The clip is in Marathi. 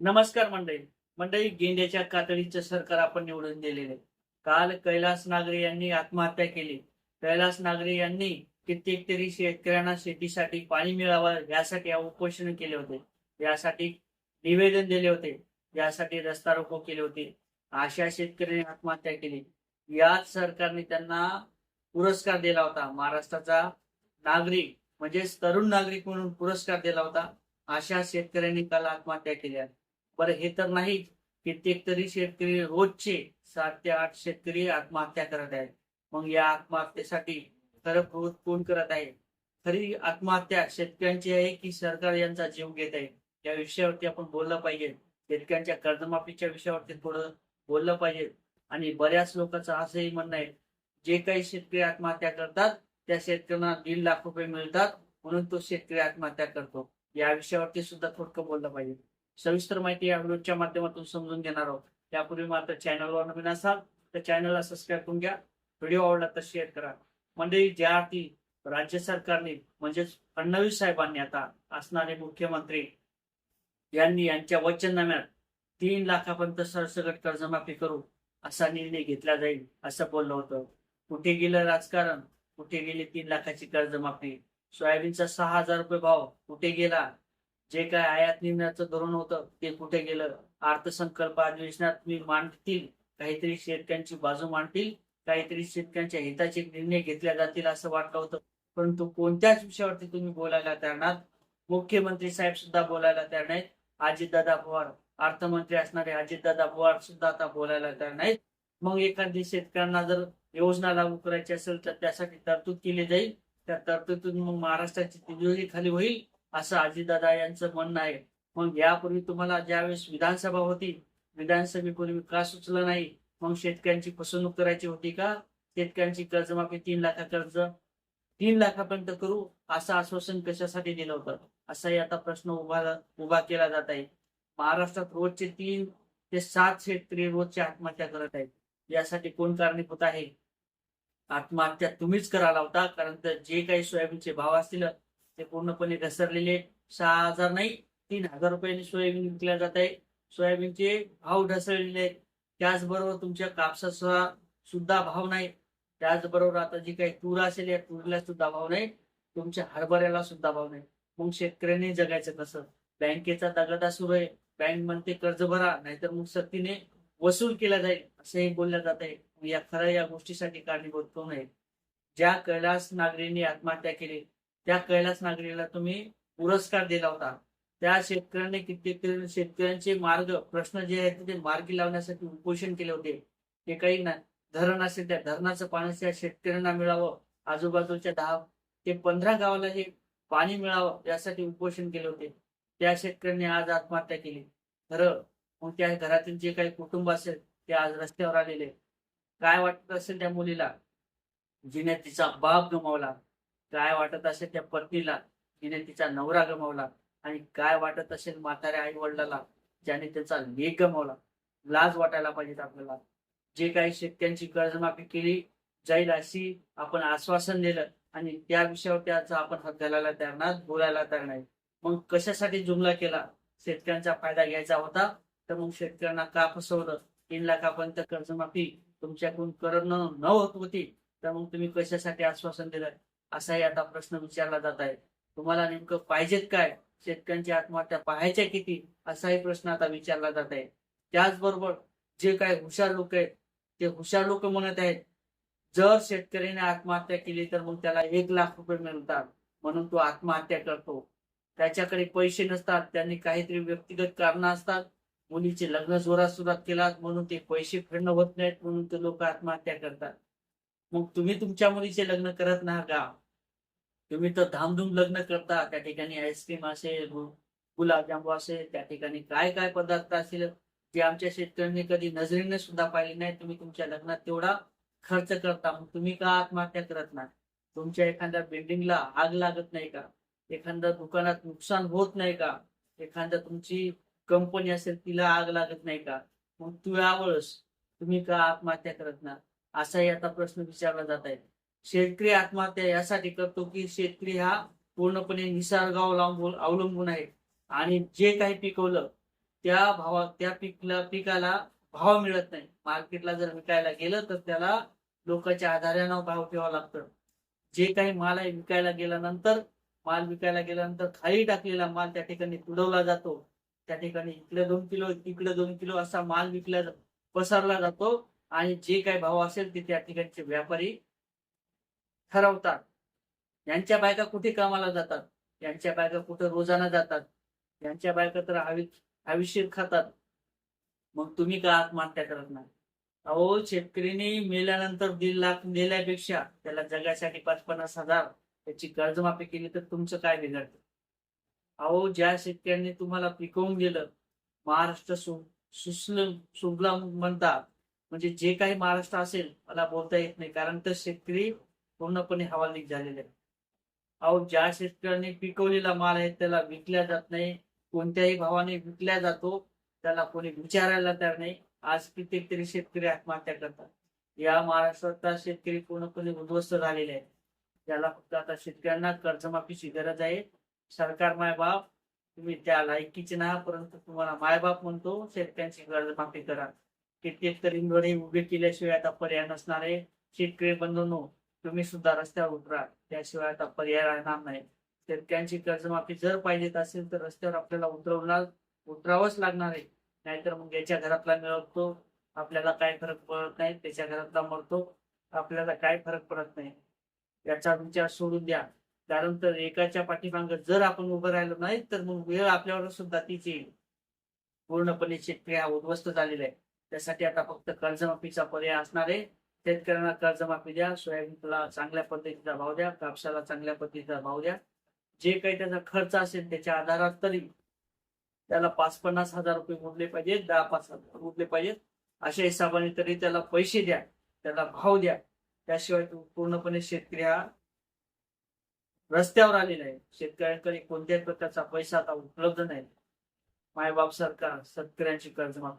नमस्कार मंडळी. मंडळी गेंड्याच्या कातडीचं सरकार आपण निवडून दिलेले काल कैलास नागरे यांनी आत्महत्या केली. कैलास नागरे यांनी कित्येक तरी शेतकऱ्यांना शेतीसाठी पाणी मिळावं यासाठी उपोषण केले होते. यासाठी निवेदन दिले होते. यासाठी रस्ता रोको केले होते. अशा शेतकऱ्यांनी आत्महत्या केली. याच सरकारने त्यांना पुरस्कार दिला होता. महाराष्ट्राचा नागरिक म्हणजेच तरुण नागरिक म्हणून पुरस्कार दिला होता. अशा शेतकऱ्यांनी काल आत्महत्या केल्या बरं हे तर नाही. कित्येक तरी शेतकरी रोजचे सात ते आठ शेतकरी आत्महत्या करत आहेत. मग या आत्महत्येसाठी खरं क्रोध कोण करत आहे? खरी आत्महत्या शेतकऱ्यांची आहे की सरकार यांचा जीव घेत आहे? या विषयावरती आपण बोललं पाहिजे. शेतकऱ्यांच्या कर्जमाफीच्या विषयावरती थोडं बोललं पाहिजे. आणि बऱ्याच लोकांचं असंही म्हणणं आहे जे काही शेतकरी आत्महत्या करतात त्या शेतकऱ्यांना दीड लाख रुपये मिळतात म्हणून तो शेतकरी आत्महत्या करतो. या विषयावरती सुद्धा थोडकं बोललं पाहिजे. सविस्तर माहिती या व्हिडिओच्या माध्यमातून समजून घेणार आहोत. त्यापूर्वी मात्र चॅनलवर नवीन असाल तर चॅनलला सबस्क्राईब करून घ्या. व्हिडिओ आवडला तर शेअर करा. मंडळी ज्या अर्थी राज्य सरकारने म्हणजेच फडणवीस साहेबांनी आता असणारे मुख्यमंत्री यांनी यांच्या वचननाम्यात तीन लाखापर्यंत सरसकट कर्जमाफी करू असा निर्णय घेतला जाईल असं बोललं होतं. कुठे गेलं राजकारण? कुठे गेले तीन लाखाची कर्जमाफी? सोयाबीनचा सहा हजार रुपये भाव कुठे गेला? जे काय आयात निर्णयाचं धोरण होतं ते कुठे गेलं? अर्थसंकल्प अधिवेशनात तुम्ही मांडतील काहीतरी शेतकऱ्यांची बाजू मांडतील काहीतरी शेतकऱ्यांच्या हिताचे निर्णय घेतल्या जातील असं वाटलं होतं. परंतु कोणत्याच विषयावरती तुम्ही बोलायला तयार नाहीत. मुख्यमंत्री साहेब सुद्धा बोलायला तयार नाहीत. अजितदादा पवार अर्थमंत्री असणारे अजितदादा पवार सुद्धा आता बोलायला तयार नाहीत. मग एखादी शेतकऱ्यांना जर योजना लागू करायची असेल तर त्यासाठी तरतूद केली जाईल. त्या तरतुदीतून मग महाराष्ट्राची तिजोरी खाली होईल. असं अजितदादा यांचं म्हणणं आहे. मग यापूर्वी तुम्हाला ज्यावेळेस विधानसभा होती विधानसभेपूर्वी का सुचलं नाही मग शेतकऱ्यांची फसवणूक करायची होती का? शेतकऱ्यांची कर्जमाफी तीन लाखा कर्ज तीन लाखापर्यंत करू असं आश्वासन कशासाठी दिलं होतं? असाही आता प्रश्न उभा उभा केला जात आहे. महाराष्ट्रात रोजचे तीन ते सात शेतकरी रोजच्या आत्महत्या करत आहेत. यासाठी कोण कारणीभूत आहे? आत्महत्या तुम्हीच करायला होता कारण तर जे काही सोयाबीनचे भाव असतील ते पूर्णपणे घसरलेले सहा हजार नाही तीन हजार रुपयांनी सोयाबीन विकल्या जात आहे. सोयाबीनचे भाव ढसळलेले आहेत. त्याचबरोबर तुमच्या कापसाचा सुद्धा भाव नाही. त्याचबरोबर आता जी काही तूर असेल या तुरीला सुद्धा भाव नाही. तुमच्या हरभऱ्याला सुद्धा भाव नाही. मग शेतकऱ्यांनी जगायचं कसं? बँकेचा दगडा सुरू आहे. बँक म्हणते कर्ज भरा नाहीतर मग सक्तीने वसूल केला जाईल. असंही बोललं जात आहे. या खरं या गोष्टीसाठी कारणीभूत कोण आहे? ज्या कैलास नागरींनी आत्महत्या केली त्या कैलास नागरीला तुम्ही पुरस्कार दिला होता. त्या शेतकऱ्यांनी कित्येक शेतकऱ्यांचे मार्ग प्रश्न जे आहेत ते मार्गी लावण्यासाठी उपोषण केले होते. ते काही ना धरण असेल त्या धरणाचं पाणी त्या शेतकऱ्यांना मिळावं. आजूबाजूच्या दहा ते पंधरा गावाला हे पाणी मिळावं यासाठी उपोषण केले होते. त्या शेतकऱ्यांनी आज आत्महत्या केली. खरं मग त्या घरातील जे काही कुटुंब असेल ते आज रस्त्यावर आलेले. काय वाटत असेल त्या मुलीला? जिने तिचा बाप गमावला. काय वाटत असेल त्या पत्नीला? तिने तिचा नवरा गमावला आणि काय वाटत असेल म्हाताऱ्या आई वडिलाला ज्याने त्याचा लेख गमावला. लाज वाटायला पाहिजेत आपल्याला. जे काही शेतकऱ्यांची कर्जमाफी केली जाईल अशी आपण आश्वासन दिलं आणि त्या विषयावर त्याचा आपण हात घालायला तयार नाही बोलायला तयार नाही. मग कशासाठी जुमला केला? शेतकऱ्यांचा फायदा घ्यायचा होता? तर मग शेतकऱ्यांना का फसवलं? तीन लाखापर्यंत कर्जमाफी तुमच्याकडून करणं न होत होती. तर मग तुम्ही कशासाठी आश्वासन दिलं? असाही आता प्रश्न विचारला जात आहे. तुम्हाला नेमकं पाहिजेत काय? शेतकऱ्यांची आत्महत्या पाहायच्या किती? असाही प्रश्न आता विचारला जात आहे. त्याचबरोबर जे काय हुशार लोक आहेत ते हुशार लोक म्हणत आहेत जर शेतकऱ्याने आत्महत्या केली तर मग त्याला एक लाख रुपये मिळतात. म्हणून तो आत्महत्या करतो. त्याच्याकडे पैसे नसतात त्यांनी काहीतरी व्यक्तिगत कारण असतात. मुलीचे लग्न जोरात सुरुवात केला म्हणून ते पैसे फेडणं होत नाहीत म्हणून ते लोक आत्महत्या करतात. मग तुम्ही तुमच्या मुलीचे लग्न करत ना का? तुम्ही तर धामधूम लग्न करता त्या ठिकाणी आईस्क्रीम असेल गु- गुलाबजामू असेल त्या ठिकाणी काय काय पदार्थ असेल जे आमच्या शेतकऱ्यांनी कधी नजरेने सुद्धा पाहिले नाही तुम्ही तुमच्या लग्नात तेवढा खर्च करता. मग तुम्ही का आत्महत्या करत नाही? तुमच्या एखाद्या बिल्डिंगला आग लागत नाही का? एखाद्या दुकानात नुकसान होत नाही का? एखाद्या तुमची कंपनी असेल तिला आग लागत नाही का? मग तू यावेळेस तुम्ही का आत्महत्या करत ना असाही आता प्रश्न विचारला जात आहे. शेतकरी आत्महत्या यासाठी करतो की शेतकरी हा पूर्णपणे निसर्गावर अवलंबून अवलंबून आहे. आणि जे काही पिकवलं त्या भावा त्या पिकला पिकाला भाव मिळत नाही. मार्केटला जर विकायला गेलं तर त्याला लोकांच्या आधारानं भाव ठेवावा लागतं. जे काही माल आहे विकायला गेल्यानंतर माल विकायला गेल्यानंतर खाली टाकलेला माल त्या ठिकाणी तुडवला जातो. त्या ठिकाणी इकडे दोन किलो इकडे दोन किलो असा माल विकला जा- पसरला जातो. आणि जे काही भाव असेल ते त्या ठिकाणचे व्यापारी ठरवतात. यांच्या बायका कुठे कामाला जातात? यांच्या बायका कुठे रोजाना जातात? यांच्या बायका तर हवी हवीशीर खातात. मग तुम्ही का आत्महत्या करत नाही? अहो शेतकरीने मेल्यानंतर दीड लाख दिल्यापेक्षा त्याला जगासाठी पाच पन्नास हजार त्याची कर्जमाफी केली तर तुमचं काय बिघडतं? अहो ज्या शेतकऱ्यांनी तुम्हाला पिकवून दिलं महाराष्ट्र सु सुस्लम म्हणतात. म्हणजे जे काही महाराष्ट्र असेल मला बोलता येत नाही. कारण तर शेतकरी पूर्णपणे हवालदिक झालेले आहे अहो ज्या शेतकऱ्यांनी पिकवलेला माल आहे त्याला विकला जात नाही. कोणत्याही भावाने विकला जातो त्याला कोणी विचारायला तयार नाही. आज कित्येक तरी शेतकरी आत्महत्या करतात. या महाराष्ट्रातला शेतकरी पूर्णपणे उद्ध्वस्त झालेले आहे त्याला फक्त आता शेतकऱ्यांना कर्जमाफीची गरज आहे. सरकार मायबाप तुम्ही त्या लायकीचे ना परंतु तुम्हाला मायबाप म्हणतो शेतकऱ्यांची कर्जमाफी करा. कित्येक तरी उभे केल्याशिवाय आता पर्याय नसणार आहे. शेतकरी बंधूंनो तुम्ही सुद्धा रस्त्यावर उतरा त्याशिवाय आता पर्याय राहणार नाही. शेतकऱ्यांची कर्जमाफी जर पाहिजेत असेल तर रस्त्यावर आपल्याला उतरवणार उतरावंच लागणार आहे. नाहीतर मग याच्या घरातला मिळवतो आपल्याला काय फरक पडत नाही त्याच्या घरातला मरतो आपल्याला काय फरक पडत नाही. याचा विचार सोडून द्या. कारण तर एकाच्या पाठीमाग जर आपण उभं राहिलो नाही तर मग वेळ आपल्यावर सुद्धा तीच येईल. पूर्णपणे शेतकरी हा उद्ध्वस्त झालेला आहे. त्यासाठी आता फक्त कर्जमाफीचा पर्याय असणार आहे. शेतकऱ्यांना कर्जमाफी द्या सोयाबीनला चांगल्या पद्धतीचा भाव द्या कापसाला चांगल्या पद्धतीचा भाव द्या. जे काही त्याचा खर्च असेल त्याच्या आधारात तरी त्याला पाच पन्नास हजार रुपये मोडले पाहिजेत दहा पाच हजार मोडले पाहिजेत. अशा हिशोबाने तरी त्याला पैसे द्या त्याला भाव द्या. त्याशिवाय पूर्णपणे शेतकरी हा रस्त्यावर आलेला आहे. शेतकऱ्यांकडे कोणत्याही प्रकारचा पैसा आता उपलब्ध नाही. मायबाप सरकार शेतकऱ्यांची कर्जमाफी